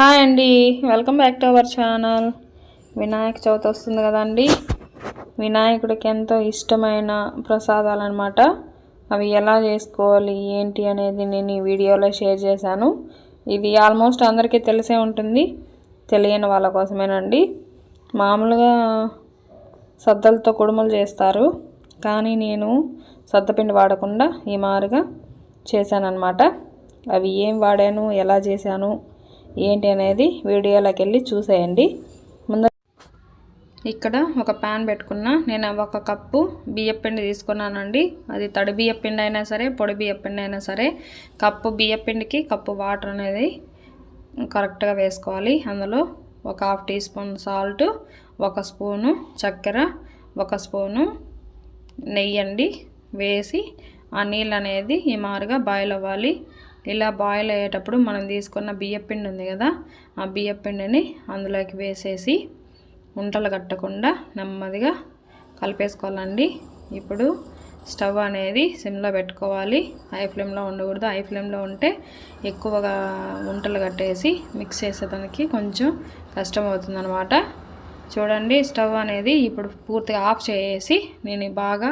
Hi అండి. Welcome back to our channel Vinayaka Chavithi వస్తుంది కదండి. వినాయకుడికి ఎంతో ఇష్టమైన ప్రసాదాలు అనమాట అవి ఎలా చేసుకోవాలి ఏంటి అనేది నేను ఈ వీడియోలో షేర్ చేశాను. ఇది ఆల్మోస్ట్ అందరికీ తెలిసే ఉంటుంది. తెలియని వాళ్ళ కోసమేనండి. మామూలుగా సద్దలతో కుడుములు చేస్తారు. కానీ నేను సద్దపిండి వాడకుండా ఈ మారుగా చేశానన్నమాట. అవి ఏం వాడాను ఎలా చేశాను ఏంటి అనేది వీడియోలోకి వెళ్ళి చూసేయండి. ముందు ఇక్కడ ఒక ప్యాన్ పెట్టుకున్న నేను ఒక కప్పు బియ్యపిండి తీసుకున్నానండి. అది తడి బియ్యపిండి అయినా సరే పొడి బియ్యపిండి అయినా సరే కప్పు బియ్యపిండికి కప్పు వాటర్ అనేది కరెక్ట్గా వేసుకోవాలి. అందులో ఒక హాఫ్ టీ స్పూన్ సాల్ట్ ఒక స్పూను చక్కెర ఒక స్పూను నెయ్యి అండి వేసి ఆ నీళ్ళు అనేది ఈ మారుగా బాయిల్ అవ్వాలి. ఇలా బాయిల్ అయ్యేటప్పుడు మనం తీసుకున్న బియ్యపిండి ఉంది కదా ఆ బియ్యపిండిని అందులోకి వేసేసి ఉంటలు కట్టకుండా నెమ్మదిగా కలిపేసుకోవాలండి. ఇప్పుడు స్టవ్ అనేది సిమ్లో పెట్టుకోవాలి. హై ఫ్లేమ్లో ఉండకూడదు. హై ఫ్లేమ్లో ఉంటే ఎక్కువగా ఉంటలు కట్టేసి మిక్స్ చేసేదానికి కొంచెం కష్టం అవుతుందన్నమాట చూడండి స్టవ్ అనేది ఇప్పుడు పూర్తిగా ఆఫ్ చేసి నేను బాగా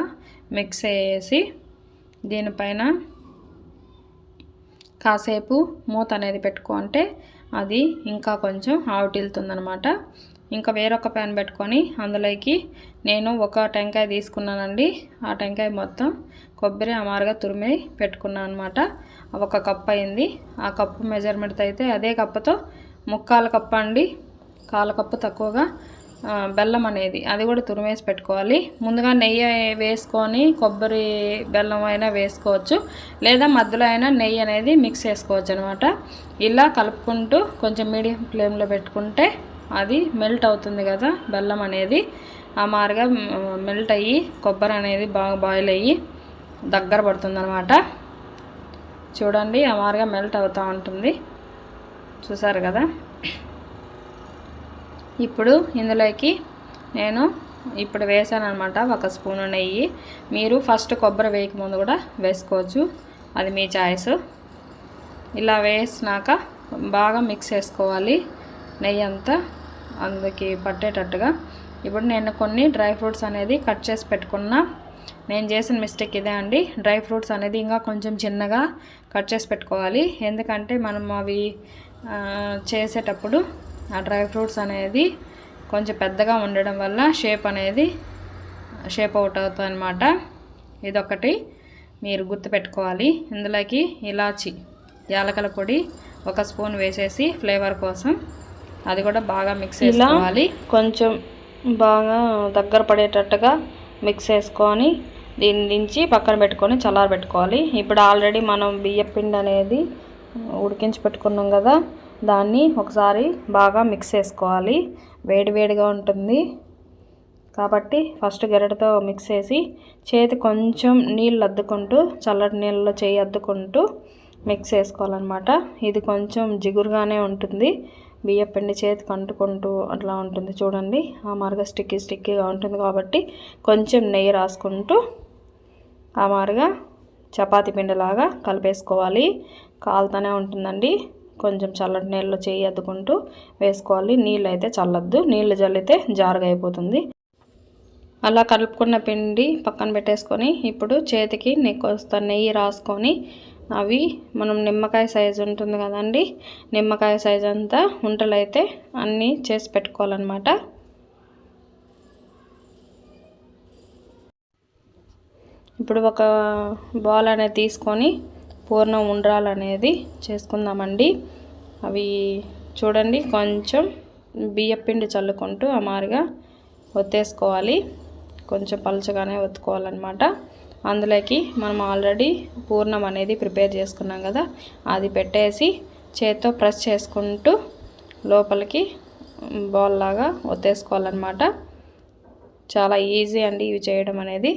మిక్స్ చేసి దీనిపైన కాసేపు మూత అనేది పెట్టుకుంటే అది ఇంకా కొంచెం ఆవిటిల్తుందనమాట. ఇంకా వేరొక ప్యాన్ పెట్టుకొని అందులోకి నేను ఒక టెంకాయ తీసుకున్నానండి. ఆ టెంకాయ మొత్తం కొబ్బరి అమారుగా తురిమి పెట్టుకున్నాను అనమాట. ఒక కప్ అయింది. ఆ కప్పు మెజర్మెంట్ అయితే అదే కప్పుతో ముక్కాల కప్పు అండి కాల కప్పు తక్కువగా బెల్లం అనేది అది కూడా తురిమేసి పెట్టుకోవాలి. ముందుగా నెయ్యి వేసుకొని కొబ్బరి బెల్లం అయినా వేసుకోవచ్చు. లేదా మధ్యలో అయినా నెయ్యి అనేది మిక్స్ చేసుకోవచ్చు అనమాట ఇలా కలుపుకుంటూ కొంచెం మీడియం ఫ్లేమ్లో పెట్టుకుంటే అది మెల్ట్ అవుతుంది కదా బెల్లం అనేది. ఆ మారుగా మెల్ట్ అయ్యి కొబ్బరి అనేది బాగా బాయిల్ అయ్యి దగ్గర పడుతుంది అనమాట చూడండి ఆ మారుగా మెల్ట్ అవుతూ ఉంటుంది. చూసారు కదా? ఇప్పుడు ఇందులోకి నేను ఇప్పుడు వేసాను అనమాట ఒక స్పూను నెయ్యి. మీరు ఫస్ట్ కొబ్బరి వేయక ముందు కూడా వేసుకోవచ్చు. అది మీ చాయిస్. ఇలా వేసినాక బాగా మిక్స్ చేసుకోవాలి. నెయ్యి అంతా అందుకి పట్టేటట్టుగా. ఇప్పుడు నేను కొన్ని డ్రై ఫ్రూట్స్ అనేది కట్ చేసి పెట్టుకున్నా. నేను చేసిన మిస్టేక్ ఇదే అండి. డ్రై ఫ్రూట్స్ అనేది ఇంకా కొంచెం చిన్నగా కట్ చేసి పెట్టుకోవాలి. ఎందుకంటే మనం అవి చేసేటప్పుడు ఆ డ్రై ఫ్రూట్స్ అనేది కొంచెం పెద్దగా ఉండడం వల్ల షేప్ అనేది షేప్ అవుట్ అవుతుంది అనమాట ఇదొకటి మీరు గుర్తుపెట్టుకోవాలి. ఇందులోకి ఇలాచి యాలకల పొడి ఒక స్పూన్ వేసేసి ఫ్లేవర్ కోసం అది కూడా బాగా మిక్స్ చేసుకోవాలి. కొంచెం బాగా దగ్గర పడేటట్టుగా మిక్స్ చేసుకొని దీని నుంచి పక్కన పెట్టుకొని చల్లారబెట్టుకోవాలి. ఇప్పుడు ఆల్రెడీ మనం బియ్యపిండి అనేది ఉడికించి పెట్టుకున్నాం కదా దాన్ని ఒకసారి బాగా మిక్స్ చేసుకోవాలి. వేడివేడిగా ఉంటుంది. కాబట్టి ఫస్ట్ గెరటితో మిక్స్ చేసి చేతి కొంచెం నీళ్ళు అద్దుకుంటూ చల్లటి నీళ్ళలో చేయి అద్దుకుంటూ మిక్స్ చేసుకోవాలన్నమాట. ఇది కొంచెం జిగురుగానే ఉంటుంది. బియ్యపిండి చేతికి అంటుకుంటూ అట్లా ఉంటుంది చూడండి. ఆ మార్గ స్టిక్కీ స్టిక్కీగా ఉంటుంది కాబట్టి కొంచెం నెయ్యి రాసుకుంటూ ఆ మారుగా చపాతీ పిండిలాగా కలిపేసుకోవాలి. కాలుతూనే ఉంటుందండి. కొంచెం చల్లటి నీళ్ళు చేయి అద్దుకుంటూ వేసుకోవాలి. నీళ్ళు అయితే చల్లద్దు. నీళ్ళు చల్లితే జారుగా అయిపోతుంది. అలా కలుపుకున్న పిండి పక్కన పెట్టేసుకొని ఇప్పుడు చేతికి నెక్కొస్త నెయ్యి రాసుకొని అవి మనం నిమ్మకాయ సైజు ఉంటుంది కదండి. నిమ్మకాయ సైజు అంతా ఉంటలైతే అన్నీ చేసి పెట్టుకోవాలన్నమాట. ఇప్పుడు ఒక బాల్ అనేది తీసుకొని పూర్ణం ఉండ్రాలు అనేది చేసుకుందామండి. అవి చూడండి కొంచెం బియ్యపిండి చల్లుకుంటూ అమారుగా ఒత్తేసుకోవాలి. కొంచెం పలుచగానే ఒత్తుకోవాలన్నమాట. అందులోకి మనం ఆల్రెడీ పూర్ణం అనేది ప్రిపేర్ చేసుకున్నాం కదా అది పెట్టేసి చేత్తో ప్రెస్ చేసుకుంటూ లోపలికి బాల్ లాగా ఒత్తేసుకోవాలన్నమాట. చాలా ఈజీ అండి ఇవి చేయడం అనేది.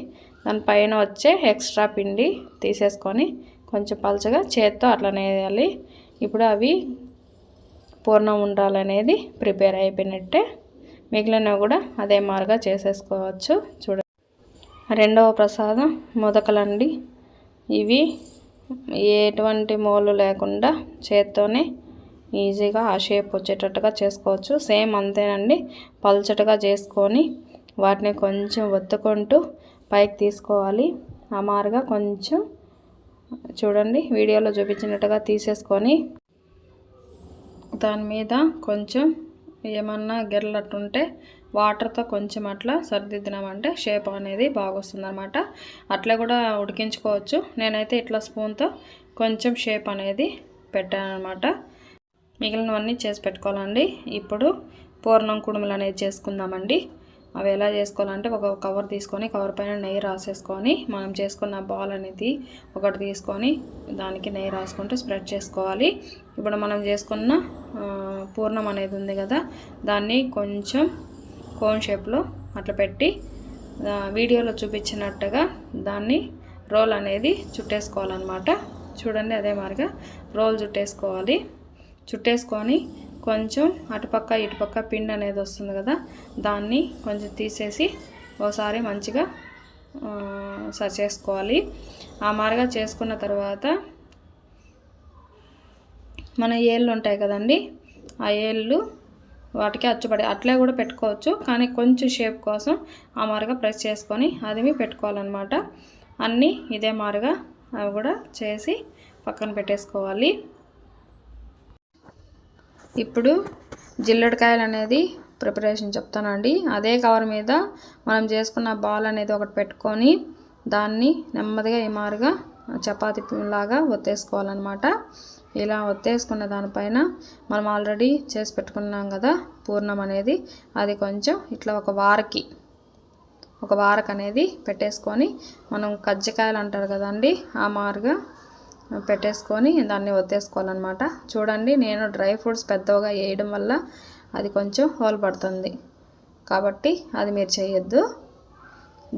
దానిపైన వచ్చే ఎక్స్ట్రా పిండి తీసేసుకొని కొంచెం పలచగా చేత్తో అట్లనే వేయాలి. ఇప్పుడు అవి పూర్ణం ఉండాలనేది ప్రిపేర్ అయిపోయినట్టే. మిగిలినవి కూడా అదే మారుగా చేసేసుకోవచ్చు. చూడ రెండవ ప్రసాదం మొదకలండి. ఇవి ఎటువంటి మోలు లేకుండా చేత్తోనే ఈజీగా ఆ షేప్ వచ్చేటట్టుగా చేసుకోవచ్చు. సేమ్ అంతేనండి. పల్చటగా చేసుకొని వాటిని కొంచెం ఒత్తుకుంటూ పైకి తీసుకోవాలి. అమారుగా కొంచెం చూడండి వీడియోలో చూపించినట్టుగా తీసేసుకొని దాని మీద కొంచెం ఏమన్నా గెర్లట్టుంటే వాటర్తో కొంచెం అట్లా సరిదిద్దినామంటే షేప్ అనేది బాగొస్తుంది అనమాట అట్లా కూడా ఉడికించుకోవచ్చు. నేనైతే ఇట్లా స్పూన్తో కొంచెం షేప్ అనేది పెట్టాను అనమాట మిగిలినవన్నీ చేసి పెట్టుకోవాలండి. ఇప్పుడు పూర్ణం కుడుములు అనేది చేసుకుందామండి. అవి ఎలా చేసుకోవాలంటే ఒక కవర్ తీసుకొని కవర్ పైన నెయ్యి రాసేసుకొని మనం చేసుకున్న బాల్ అనేది ఒకటి తీసుకొని దానికి నెయ్యి రాసుకుంటూ స్ప్రెడ్ చేసుకోవాలి. ఇప్పుడు మనం చేసుకున్న పూర్ణం అనేది ఉంది కదా దాన్ని కొంచెం కోన్ షేప్లో అట్లా పెట్టి వీడియోలో చూపించినట్టుగా దాన్ని రోల్ అనేది చుట్టేసుకోవాలన్నమాట. చూడండి అదే మాదిరిగా రోల్ చుట్టేసుకోవాలి. చుట్టేసుకొని కొంచెం అటుపక్క ఇటుపక్క పిండి అనేది వస్తుంది కదా దాన్ని కొంచెం తీసేసి ఒకసారి మంచిగా సరి చేసుకోవాలి. ఆ మారుగా చేసుకున్న తర్వాత మన ఏళ్ళు ఉంటాయి కదండి ఆ ఏళ్ళు వాటికి అచ్చుపడి అట్లే కూడా పెట్టుకోవచ్చు కానీ కొంచెం షేప్ కోసం ఆ మారుగా ప్రెస్ చేసుకొని అది పెట్టుకోవాలన్నమాట. అన్నీ ఇదే మారుగా అవి కూడా చేసి పక్కన పెట్టేసుకోవాలి. ఇప్పుడు జిల్లడికాయలు అనేది ప్రిపరేషన్ చెప్తానండి అదే కవర్ మీద మనం చేసుకున్న బాల్ అనేది ఒకటి పెట్టుకొని దాన్ని నెమ్మదిగా ఇమారుగా చపాతి లాగా ఒత్తేసుకోవాలన్నమాట. ఇలా ఒత్తేసుకున్న దానిపైన మనం ఆల్రెడీ చేసి పెట్టుకున్నాం కదా పూర్ణం అనేది. అది కొంచెం ఇట్లా ఒక వారకి ఒక వారకు అనేది పెట్టేసుకొని మనం కజ్జికాయలు అంటారు కదండి ఆ మారుగా పెట్టేసుకొని దాన్ని ఒత్తేసుకోవాలన్నమాట. చూడండి నేను డ్రై ఫ్రూట్స్ పెద్దగా వేయడం వల్ల అది కొంచెం హోల్ పడుతుంది. కాబట్టి అది మీరు చేయొద్దు.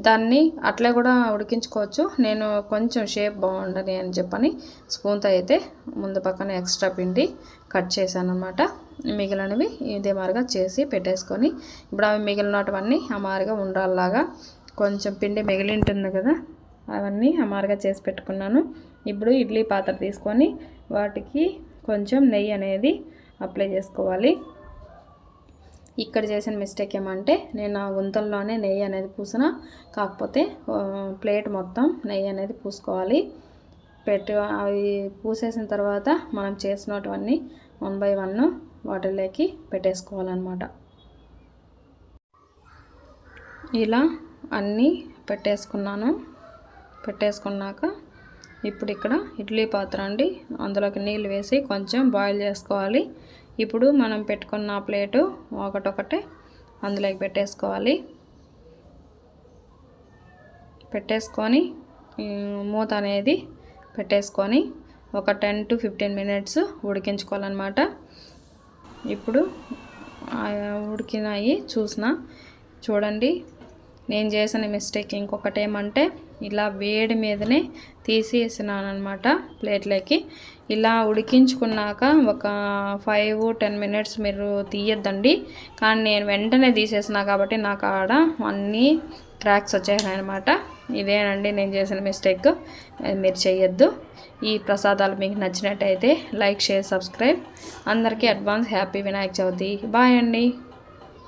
దాన్ని అట్లే కూడా ఉడికించుకోవచ్చు. నేను కొంచెం షేప్ బాగుండని అని చెప్పని స్పూన్తో అయితే ముందు పక్కన ఎక్స్ట్రా పిండి కట్ చేశాను అనమాట మిగిలినవి ఇదే మారుగా చేసి పెట్టేసుకొని ఇప్పుడు అవి మిగిలినటువన్నీ అమారుగా ఉండాలలాగా కొంచెం పిండి మిగిలి ఉంటుంది కదా అవన్నీ అమారుగా చేసి పెట్టుకున్నాను. ఇప్పుడు ఇడ్లీ పాత్ర తీసుకొని వాటికి కొంచెం నెయ్యి అనేది అప్లై చేసుకోవాలి. ఇక్కడ చేసిన మిస్టేక్ ఏమంటే నేను ఆ గుంతల్లోనే నెయ్యి అనేది పూసిన కాకపోతే ప్లేట్ మొత్తం నెయ్యి అనేది పూసుకోవాలి. పెట్టి అవి పూసేసిన తర్వాత మనం చేసినటువన్నీ వన్ బై వన్ వాటిలోకి పెట్టేసుకోవాలన్నమాట. ఇలా అన్నీ పెట్టేసుకున్నాను. పెట్టేసుకున్నాక ఇప్పుడు ఇక్కడ ఇడ్లీ పాత్ర అండి. అందులోకి నీళ్ళు వేసి కొంచెం బాయిల్ చేసుకోవాలి. ఇప్పుడు మనం పెట్టుకున్న ప్లేటు ఒకటొకటే అందులోకి పెట్టేసుకోవాలి. పెట్టేసుకొని మూత అనేది పెట్టేసుకొని ఒక టెన్ టు ఫిఫ్టీన్ మినిట్స్ ఉడికించుకోవాలన్నమాట. ఇప్పుడు ఉడికినాయి చూసిన. చూడండి నేను చేసిన మిస్టేక్ ఇంకొకటి ఏమంటే ఇలా వేడి మీదనే తీసేసినాను అనమాట ప్లేట్లోకి. ఇలా ఉడికించుకున్నాక ఒక ఫైవ్ టెన్ మినిట్స్ మీరు తీయద్దండి. కానీ నేను వెంటనే తీసేసిన కాబట్టి నాకు ఆడ అన్నీ క్రాక్స్ వచ్చాయి అనమాట ఇదేనండి నేను చేసిన మిస్టేక్ మీరు చేయొద్దు. ఈ ప్రసాదాలు మీకు నచ్చినట్టయితే లైక్ షేర్ సబ్స్క్రైబ్ అందరికీ advance happy Vinayaka Chavithi bye అండి.